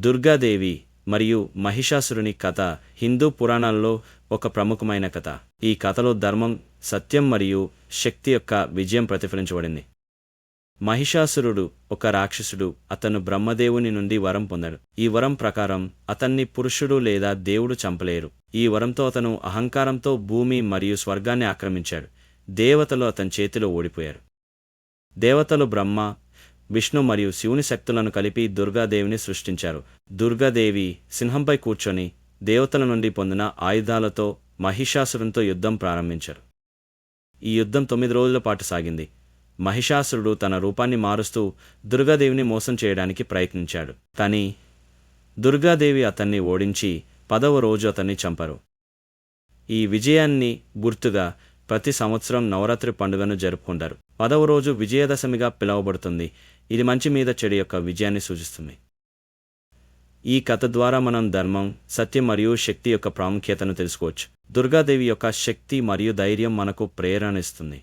దుర్గాదేవి మరియు మహిషాసురుని కథ హిందూ పురాణాల్లో ఒక ప్రముఖమైన కథ. ఈ కథలో ధర్మం సత్యం మరియు శక్తి యొక్క విజయం ప్రతిఫలించబడింది. మహిషాసురుడు ఒక రాక్షసుడు అతను బ్రహ్మదేవుని నుండి వరం పొందాడు. ఈ వరం ప్రకారం అతన్ని పురుషుడు లేదా దేవుడు చంపలేరు. ఈ వరంతో అతను అహంకారంతో భూమి మరియు స్వర్గాన్ని ఆక్రమించాడు. దేవతలు అతని చేతిలో ఓడిపోయారు. దేవతలు బ్రహ్మ విష్ణు మరియు శివుని శక్తులను కలిపి దుర్గాదేవిని సృష్టించారు. దుర్గాదేవి సింహంపై కూర్చొని దేవతల నుండి పొందిన ఆయుధాలతో మహిషాసురునితో యుద్ధం ప్రారంభించారు. ఈ యుద్ధం తొమ్మిది రోజుల పాటు సాగింది. మహిషాసురుడు తన రూపాన్ని మారుస్తూ దుర్గాదేవిని మోసం చేయడానికి ప్రయత్నించాడు. కానీ దుర్గాదేవి అతన్ని ఓడించి పదవ రోజు అతన్ని చంపరు. ఈ విజయాన్ని గుర్తుగా ప్రతి సంవత్సరం నవరాత్రి పండుగను జరుపుకుంటారు. పదవ రోజు విజయదశమిగా పిలువబడుతుంది. ఇది మంచి మీద చెడు యొక్క విజయాన్ని సూచిస్తుంది. ఈ కథ ద్వారా మనం ధర్మం సత్యం మరియు శక్తి యొక్క ప్రాముఖ్యతను తెలుసుకోవచ్చు. దుర్గాదేవి యొక్క శక్తి మరియు ధైర్యం మనకు ప్రేరణ ఇస్తుంది